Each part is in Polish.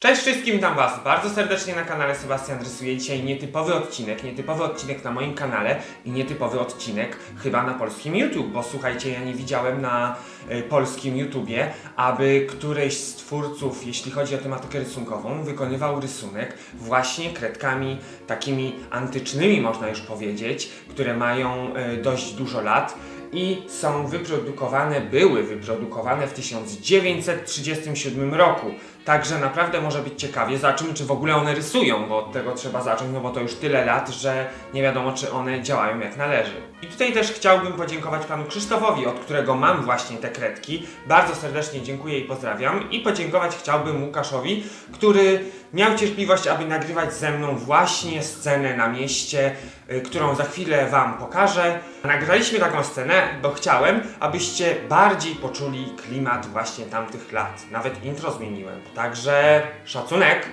Cześć wszystkim, witam was bardzo serdecznie na kanale Sebastian Rysuje. Dzisiaj nietypowy odcinek, nietypowy odcinek na moim kanale i nietypowy odcinek chyba na polskim YouTube, bo słuchajcie, ja nie widziałem na y, polskim YouTubie, aby któryś z twórców, jeśli chodzi o tematykę rysunkową, wykonywał rysunek właśnie kredkami takimi antycznymi, można już powiedzieć, które mają y, dość dużo lat i są wyprodukowane, były wyprodukowane w 1937 roku. Także naprawdę może być ciekawie. Zobaczymy, czy w ogóle one rysują, bo od tego trzeba zacząć, no bo to już tyle lat, że nie wiadomo, czy one działają jak należy. I tutaj też chciałbym podziękować panu Krzysztofowi, od którego mam właśnie te kredki. Bardzo serdecznie dziękuję i pozdrawiam. I podziękować chciałbym Łukaszowi, który miał cierpliwość, aby nagrywać ze mną właśnie scenę na mieście, y, którą za chwilę wam pokażę. Nagraliśmy taką scenę, bo chciałem, abyście bardziej poczuli klimat właśnie tamtych lat. Nawet intro zmieniłem. Także szacunek,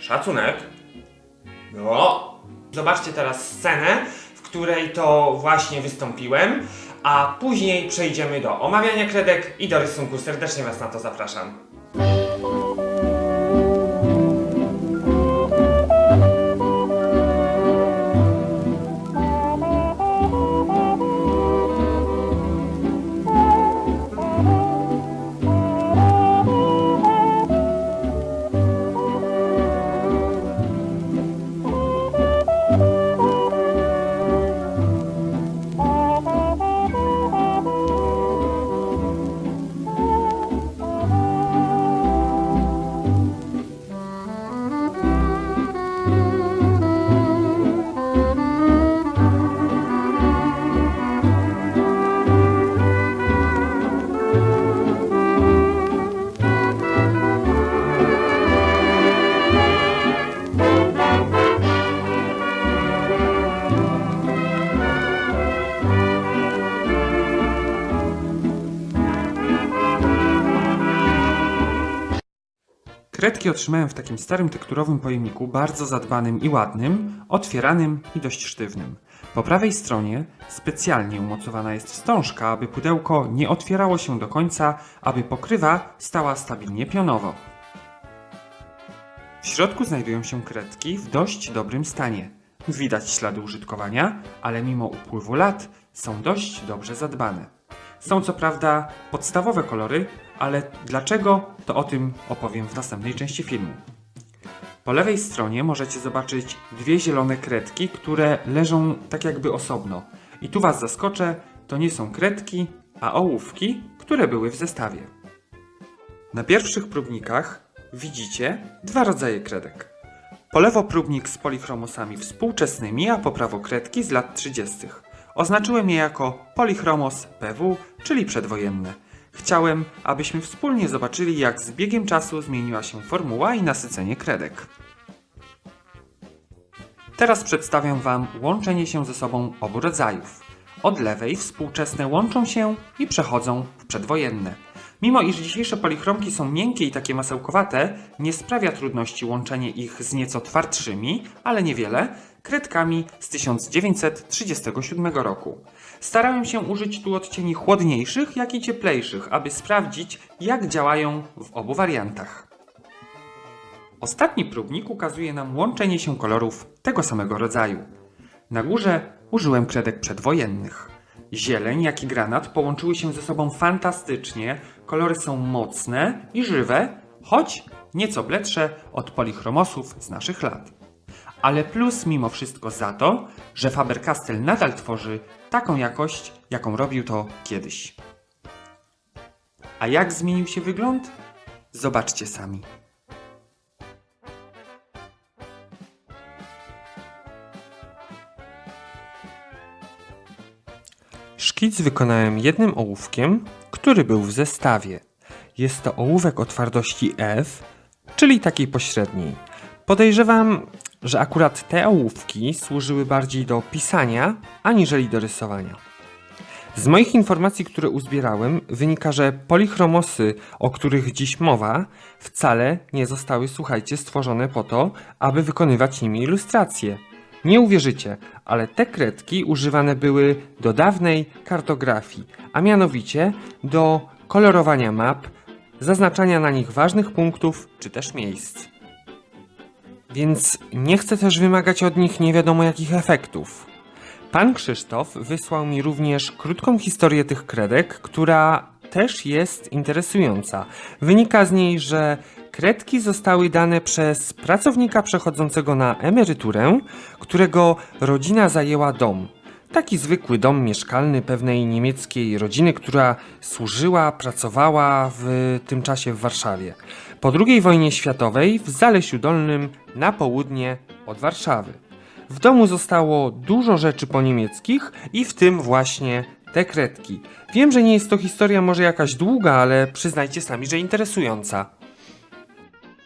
szacunek. No. Zobaczcie teraz scenę, w której to właśnie wystąpiłem, a później przejdziemy do omawiania kredek i do rysunku. Serdecznie Was na to zapraszam. Kredki otrzymałem w takim starym tekturowym pojemniku, bardzo zadbanym i ładnym, otwieranym i dość sztywnym. Po prawej stronie specjalnie umocowana jest wstążka, aby pudełko nie otwierało się do końca, aby pokrywa stała stabilnie pionowo. W środku znajdują się kredki w dość dobrym stanie. Widać ślady użytkowania, ale mimo upływu lat są dość dobrze zadbane. Są co prawda podstawowe kolory, ale dlaczego to o tym opowiem w następnej części filmu. Po lewej stronie możecie zobaczyć dwie zielone kredki, które leżą tak jakby osobno. I tu Was zaskoczę, to nie są kredki, a ołówki, które były w zestawie. Na pierwszych próbnikach widzicie dwa rodzaje kredek. Po lewo próbnik z polichromosami współczesnymi, a po prawo kredki z lat 30. Oznaczyłem je jako polichromos PW, czyli przedwojenne. Chciałem, abyśmy wspólnie zobaczyli, jak z biegiem czasu zmieniła się formuła i nasycenie kredek. Teraz przedstawiam Wam łączenie się ze sobą obu rodzajów. Od lewej współczesne łączą się i przechodzą w przedwojenne. Mimo iż dzisiejsze polichromki są miękkie i takie masełkowate, nie sprawia trudności łączenie ich z nieco twardszymi, ale niewiele, kredkami z 1937 roku. Starałem się użyć tu odcieni chłodniejszych, jak i cieplejszych, aby sprawdzić, jak działają w obu wariantach. Ostatni próbnik ukazuje nam łączenie się kolorów tego samego rodzaju. Na górze użyłem kredek przedwojennych. Zieleń, jak i granat połączyły się ze sobą fantastycznie, kolory są mocne i żywe, choć nieco bledsze od polichromosów z naszych lat. Ale plus mimo wszystko za to, że Faber-Castell nadal tworzy taką jakość, jaką robił to kiedyś. A jak zmienił się wygląd? Zobaczcie sami. Szkic wykonałem jednym ołówkiem, który był w zestawie. Jest to ołówek o twardości F, czyli takiej pośredniej. Podejrzewam, że akurat te ołówki służyły bardziej do pisania, aniżeli do rysowania. Z moich informacji, które uzbierałem, wynika, że polichromosy, o których dziś mowa, wcale nie zostały, słuchajcie, stworzone po to, aby wykonywać nimi ilustracje. Nie uwierzycie, ale te kredki używane były do dawnej kartografii, a mianowicie do kolorowania map, zaznaczania na nich ważnych punktów czy też miejsc. Więc nie chcę też wymagać od nich nie wiadomo jakich efektów. Pan Krzysztof wysłał mi również krótką historię tych kredek, która też jest interesująca. Wynika z niej, że kredki zostały dane przez pracownika przechodzącego na emeryturę, którego rodzina zajęła dom. Taki zwykły dom mieszkalny pewnej niemieckiej rodziny, która służyła, pracowała w tym czasie w Warszawie. Po II wojnie światowej w Zalesiu Dolnym na południe od Warszawy. W domu zostało dużo rzeczy po niemieckich i w tym właśnie te kredki. Wiem, że nie jest to historia może jakaś długa, ale przyznajcie sami, że interesująca.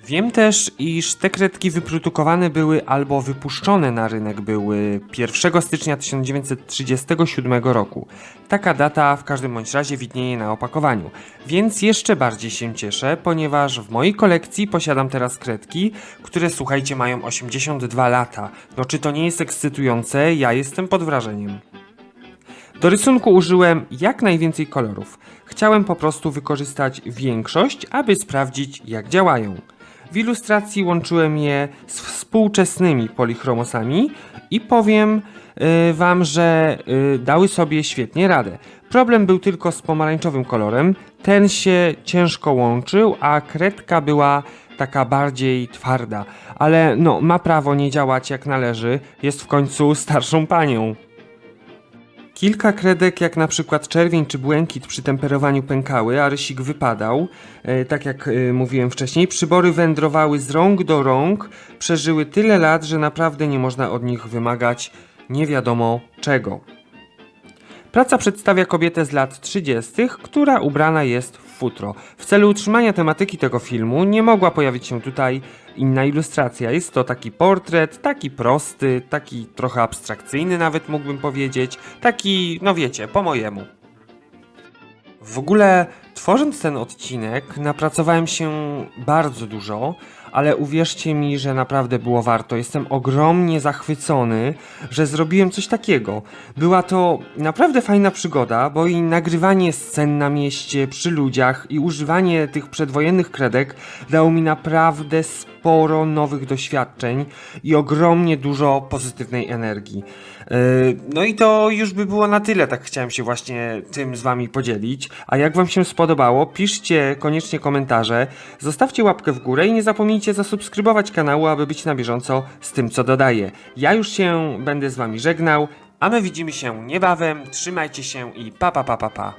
Wiem też, iż te kredki wyprodukowane były albo wypuszczone na rynek były 1 stycznia 1937 roku. Taka data w każdym bądź razie widnieje na opakowaniu. Więc jeszcze bardziej się cieszę, ponieważ w mojej kolekcji posiadam teraz kredki, które słuchajcie mają 82 lata. No czy to nie jest ekscytujące? Ja jestem pod wrażeniem. Do rysunku użyłem jak najwięcej kolorów. Chciałem po prostu wykorzystać większość, aby sprawdzić jak działają. W ilustracji łączyłem je z współczesnymi polichromosami i powiem y, wam, że y, dały sobie świetnie radę. Problem był tylko z pomarańczowym kolorem. Ten się ciężko łączył, a kredka była taka bardziej twarda. Ale no, ma prawo nie działać jak należy. Jest w końcu starszą panią. Kilka kredek, jak na przykład czerwień czy błękit przy temperowaniu pękały, a rysik wypadał. E, tak jak e, mówiłem wcześniej, przybory wędrowały z rąk do rąk, przeżyły tyle lat, że naprawdę nie można od nich wymagać nie wiadomo czego. Praca przedstawia kobietę z lat 30., która ubrana jest w futro. W celu utrzymania tematyki tego filmu nie mogła pojawić się tutaj inna ilustracja. Jest to taki portret, taki prosty, taki trochę abstrakcyjny nawet mógłbym powiedzieć, taki, no wiecie, po mojemu. W ogóle, tworząc ten odcinek, napracowałem się bardzo dużo, ale uwierzcie mi, że naprawdę było warto. Jestem ogromnie zachwycony, że zrobiłem coś takiego. Była to naprawdę fajna przygoda, bo i nagrywanie scen na mieście, przy ludziach i używanie tych przedwojennych kredek dało mi naprawdę sporo nowych doświadczeń i ogromnie dużo pozytywnej energii. Yy, No i to już by było na tyle, tak chciałem się właśnie tym z wami podzielić. A jak wam się spodobało, piszcie koniecznie komentarze, zostawcie łapkę w górę i nie zapomnijcie zasubskrybować kanału, aby być na bieżąco z tym, co dodaję. Ja już się będę z wami żegnał, a my widzimy się niebawem. Trzymajcie się i pa pa pa pa pa.